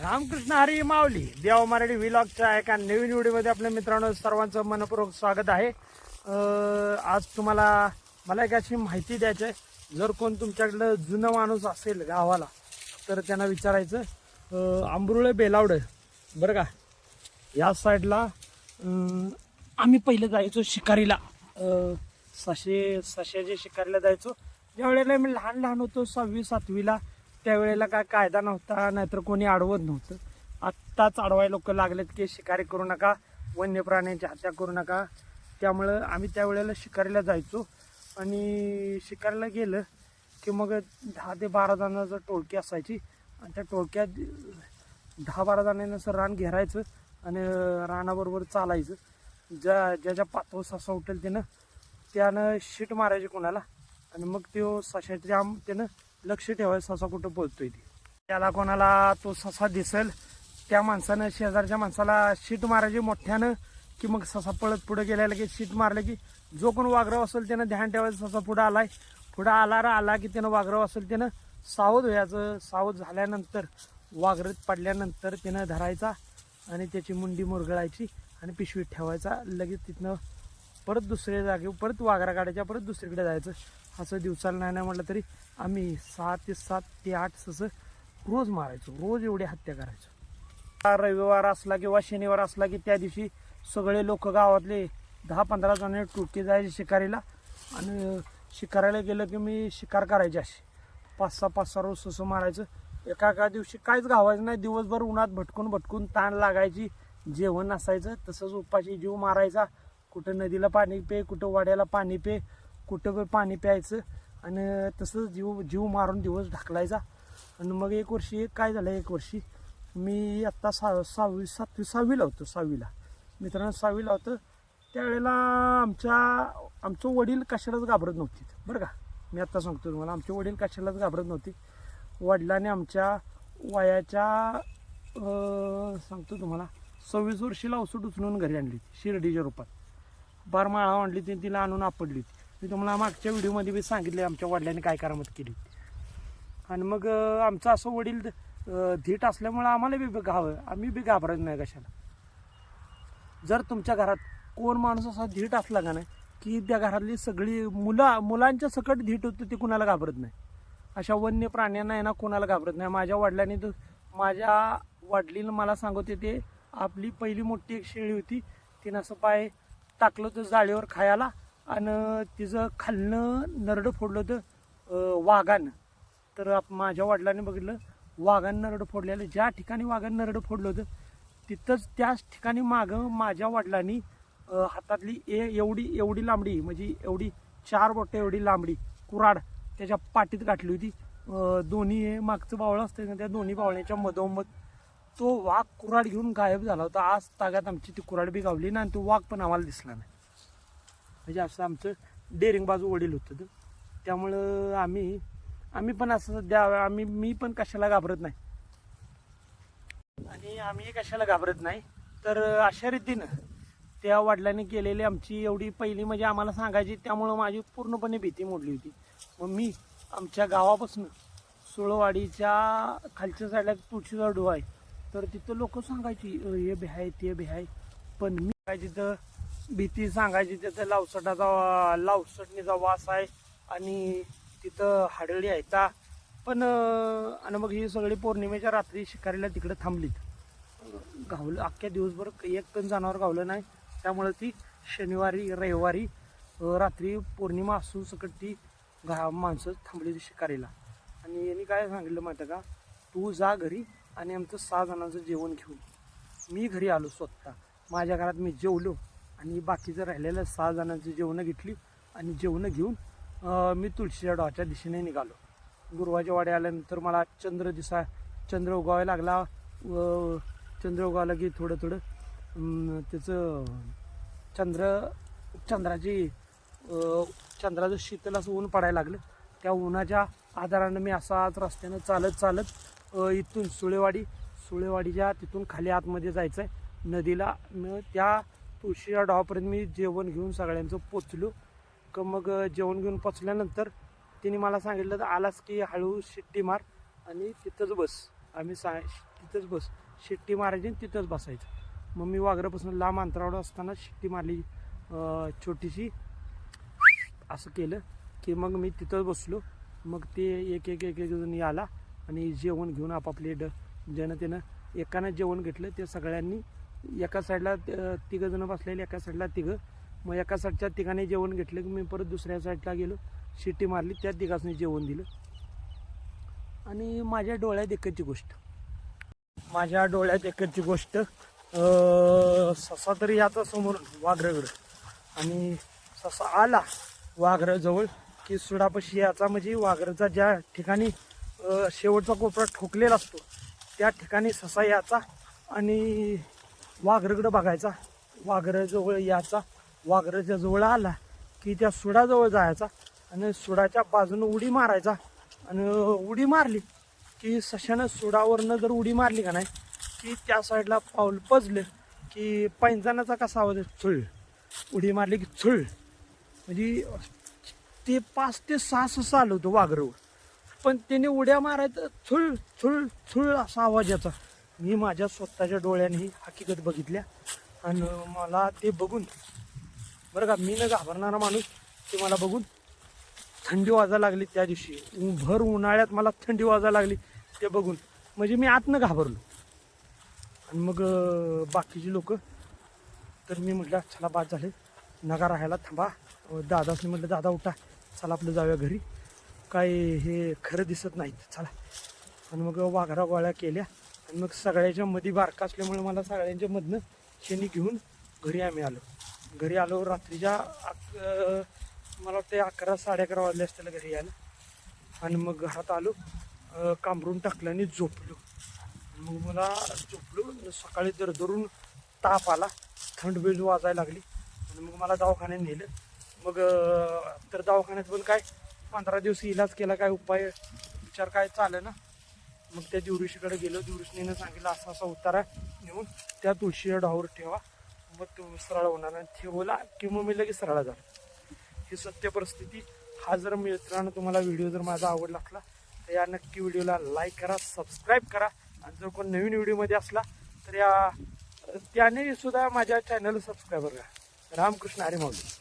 रामकृष्ण हरी माऊली देव मराठी व्हिलॉगच्या एका नवीन व्हिडिओमध्ये आपल्या मित्रांनो सर्वांचं मनपूर्वक स्वागत आहे. आज तुम्हाला मला एक अशी माहिती द्यायची आहे. जर कोण तुमच्याकडलं जुनं माणूस असेल गावाला तर त्यांना विचारायचं. आंबरुळे बेलावडं बरं का? या साईडला आम्ही पहिलं जायचो शिकारीला. सशे सशाच्या शिकारीला जायचो. ज्यावेळेला मी लहान लहान होतो सहावी सातवीला त्यावेळेला काय कायदा नव्हता नाहीतर कोणी अडवत नव्हतं. आत्ताच अडवाय लोक लागलेत की शिकारी करू नका वन्य प्राण्यांची हत्या करू नका. त्यामुळं आम्ही त्यावेळेला शिकारीला जायचो आणि शिकारीला गेलं की मग दहा ते बारा जणांचं टोळकी असायची आणि त्या टोळक्यात दहा बारा जणांना असं रान घेरायचं आणि रानाबरोबर चालायचं. ज्या ज्या ज्या पातळ असं उठेल त्यानं त्यानं शीट मारायची कोणाला आणि मग तो सशाच्या आम त्यानं लक्ष ठेवायचं ससा कुठं पोहोचतोय ती. त्याला कोणाला तो ससा दिसेल त्या माणसानं शेजारच्या माणसाला शीट मारायची मोठ्यानं की मग ससा पळत पुढे गेल्याला की शीट मारलं की जो कोण वाघराव असेल त्यानं ध्यान ठेवायचं ससा पुढं आलाय. पुढं आला रा आला की त्यानं वागरव असेल त्यानं सावध व्हायचं. सावध झाल्यानंतर वागरत पडल्यानंतर त्यानं धरायचा आणि त्याची मुंडी मुरगळायची आणि पिशवीत ठेवायचा. लगेच तिथनं परत दुसऱ्या जागे परत वाघरा काढायच्या परत दुसरीकडे जायचं. असं दिवसाला नाही नाही म्हटलं तरी आम्ही सहा ते सात ते आठ ससं रोज मारायचो रोज एवढी हत्या करायचो. रविवार असला किंवा शनिवार असला की त्या दिवशी सगळे लोक गावातले दहा पंधरा जण टुटी जायचे शिकारीला आणि शिकारायला गेलं की मी शिकार करायची अशी पाच सहा पाच सहा रोज ससं मारायचं. एका एका दिवशी काहीच घावायचं नाही. दिवसभर उन्हात भटकून भटकून ताण लागायची. जेवण असायचं तसंच उपाशी जीव मारायचा. कुठं नदीला पाणी पे कुठं वाड्याला पाणी पे कुठं पाणी प्यायचं. आणि तसंच जीव जीव मारून दिवस ढकलायचा आणि मग एक वर्षी काय झालं एक वर्षी मी आत्ता सहा सहावी सातवी सहावीला होतो सहावीला. मित्रांनो सहावीला होतं त्यावेळेला आमच्या आमचं वडील कशालाच घाबरत नव्हती बरं का? मी आत्ता सांगतो तुम्हाला आमचे वडील कशालाच घाबरत नव्हते. वडिलाने आमच्या वयाच्या सांगतो तुम्हाला सव्वीस वर्षीला औषध उचलून घरी आणली होती शिर्डीच्या रूपात. बार माळा आणली ती तिला आणून आपडली होती. मी तुम्हाला मागच्या व्हिडिओमध्ये बी सांगितले आमच्या वडिलांनी काय करामत केली. आणि मग आमचं असं वडील धीट असल्यामुळं आम्हाला बी घावं आम्ही बी घाबरत नाही कशाला. जर तुमच्या घरात कोण माणूस असा धीट असला का नाही की त्या घरातली सगळी मुला मुलांच्या सकट धीट होतं ते कुणाला घाबरत नाही. अशा वन्य प्राण्यांना आहे ना कोणाला घाबरत नाही. माझ्या वडिलांनी तर माझ्या वडिलीनं मला सांगत होते आपली पहिली मोठी एक शेळी होती तिनं असं पाय टाकलं होतं जाळीवर खायला आणि तिचं खालनं नरडं फोडलं होतं वाघानं. तर आप- माझ्या वडिलांनी बघितलं वाघानं नरडं फोडलेलं ज्या ठिकाणी वाघानं नरडं फोडलं होतं तिथंच त्याच ठिकाणी मागं माझ्या वडिलांनी हातातली ए एवढी एवढी लांबडी म्हणजे एवढी चार बोटं एवढी लांबडी कुराड त्याच्या पाठीत गाठली होती. दोन्ही हे मागचं बावळं असतं ना त्या दोन्ही बावळ्याच्या मधोमध तो वाघ कुराड घेऊन गायब झाला होता. आज तागात आमची ती कुराड बी गावली ना आणि तो वाघ पण आम्हाला दिसला नाही. म्हणजे असं आमचं डेअरिंग बाजू वडील होतं त्यामुळं आम्ही आम्ही पण असं सध्या आम्ही मी पण कशाला घाबरत नाही. आणि आम्ही कशाला घाबरत नाही. तर अशा रीतीनं त्या वडिलांनी केलेली आमची एवढी पहिली म्हणजे आम्हाला सांगायची त्यामुळं माझी पूर्णपणे भीती मोडली होती. मग मी आमच्या गावापासून सुळवाडीच्या खालच्या साईडला तुळशीचा डो आहे. तर तिथं लोक सांगायची हे बी आहे ते बी आहे पण मी काय तिथं भीती सांगायची तिथं लावसटाचा लावसटणीचा वास आहे आणि तिथं हाडळी आहेत. पण आणि मग ही सगळी पौर्णिमेच्या रात्री शिकारीला तिकडे थांबलीत. गावलं अख्ख्या दिवसभर एक पण जनावर गावलं नाही. त्यामुळे ती शनिवारी रविवारी रात्री पौर्णिमा असून सकट ती घा माणसं थांबली शिकारीला. आणि यांनी काय सांगितलं माहिती आहे का? तू जा घरी आणि आमचं सहा जणांचं जेवण घेऊन मी घरी आलो स्वतः. माझ्या घरात मी जेवलो. आणि बाकीचं राहिलेलं सहा जणांची जेवणं घेतली आणि जेवणं घेऊन मी तुळशीच्या डोहाच्या दिशेने निघालो. गुरुवाच्या वाड्या आल्यानंतर मला चंद्र दिसा चंद्र उगावा लागला. व चंद्र उगावला की थोडं थोडं त्याचं चंद्र चंद्राची चंद्राचं शीतल असं ऊन पडायला लागलं. त्या उन्हाच्या आधारानं मी असाच रस्त्यानं चालत चालत इथून सुळेवाडी सुळेवाडीच्या तिथून खाली आतमध्ये जायचं आहे नदीला त्या तुळशीच्या डावापर्यंत मी जेवण घेऊन सगळ्यांचं पोचलो. क मग जेवण घेऊन पोचल्यानंतर तिने मला सांगितलं तर आलास की हळू शिट्टी मार आणि तिथंच बस. आम्ही सा तिथंच बस. शिट्टी मारायची आणि तिथंच बसायचं. मग मी वाघरापासून लांब अंतरावर असताना शिट्टी मारली छोटीशी. असं केलं की मग मी तिथंच बसलो. मग ते एक एक एक एक जण आला आणि जेवण घेऊन आपापले ड ज्यानं त्यानं एकानं जेवण घेतलं ते सगळ्यांनी एका साईडला तिघं जण बसलेले एका साईडला तिघं. मग एका साईडच्या तिघांनी जेवण घेतलं. की मी परत दुसऱ्या साईडला गेलो. शिट्टी मारली. त्या तिघांनी जेवण दिलं. आणि माझ्या डोळ्यात एकची गोष्ट. माझ्या डोळ्यात एकची गोष्ट. ससा तरी याचा समोरून वाघराकडं आणि ससा आला वाघराजवळ की सुडापशी याचा म्हणजे वाघराचा ज्या ठिकाणी शेवटचा कोपरा ठोकलेला असतो त्या ठिकाणी ससा याचा आणि वाघराकडं बघायचा. वाघराजवळ यायचा. वाघराच्या जवळ आला की त्या सुडाजवळ जायचा आणि सुडाच्या बाजूनं उडी मारायचा. आणि उडी मारली की सशानं सुडावरनं जर उडी मारली का नाही की त्या साईडला पाऊल पजलं की पैंजणाचा कसा आवाज आहे? चुळ उडी मारली की चुळ म्हणजे ते पाच ते सहा ससा आलं होतं वाघरवर. पण त्याने उड्या मारायचं थुळ थुळ थुळ असा आवाज याचा मी माझ्या स्वतःच्या डोळ्याने ही हकीकत बघितल्या. आणि मला ते बघून बरं का मी न घाबरणारा माणूस ते मला बघून थंडी वाजायला लागली त्या दिवशी. भर उन्हाळ्यात मला थंडी वाजायला लागली ते बघून. म्हणजे मी आतनं घाबरलो. आणि मग बाकीची लोक तर मी म्हटलं चला बाद झाले. नगा राहायला थांबा. अं, दादासनी म्हटलं दादा उठा. चला आपलं जाऊया घरी. काय हे खरं दिसत नाहीत. चला. आणि मग वाघरा गोळ्या केल्या. आणि मग सगळ्याच्या मध्ये बारका असल्यामुळे मला सगळ्यांच्या मधनं शेणी घेऊन घरी आम्ही आलो. घरी आलो रात्रीच्या अक- मला वाटतं अकरा साडे अकरा वाजले असतील घरी यायला. आणि मग घरात आलो कांबरून टाकलं आणि झोपलो. मग मला झोपलो सकाळी दरदरून ताप आला थंड बीज वाजायला लागली. आणि मग मला दवाखान्यात नेलं. मग तर दवाखान्यात पण काय पंधरा दिवस इलाज केला काय उपाय विचार काय चालेल ना मग त्या दिवशीकडे गेलो. दिवशीने सांगितलं असा असा उतारा नेऊन त्या तुळशीच्या डावर ठेवा. मग तो सरळ होणार आणि ठेवला की मग मी लगेच सरळ झाला ही सत्य परिस्थिती. हा जर मित्रांनो तुम्हाला व्हिडिओ जर माझा आवडला असला तर या नक्की व्हिडिओला लाईक करा सबस्क्राईब करा. आणि जर कोण नवीन व्हिडिओमध्ये असला तर या त्याने सुद्धा माझ्या चॅनल सबस्क्राईबर करा. रामकृष्ण अरे माऊली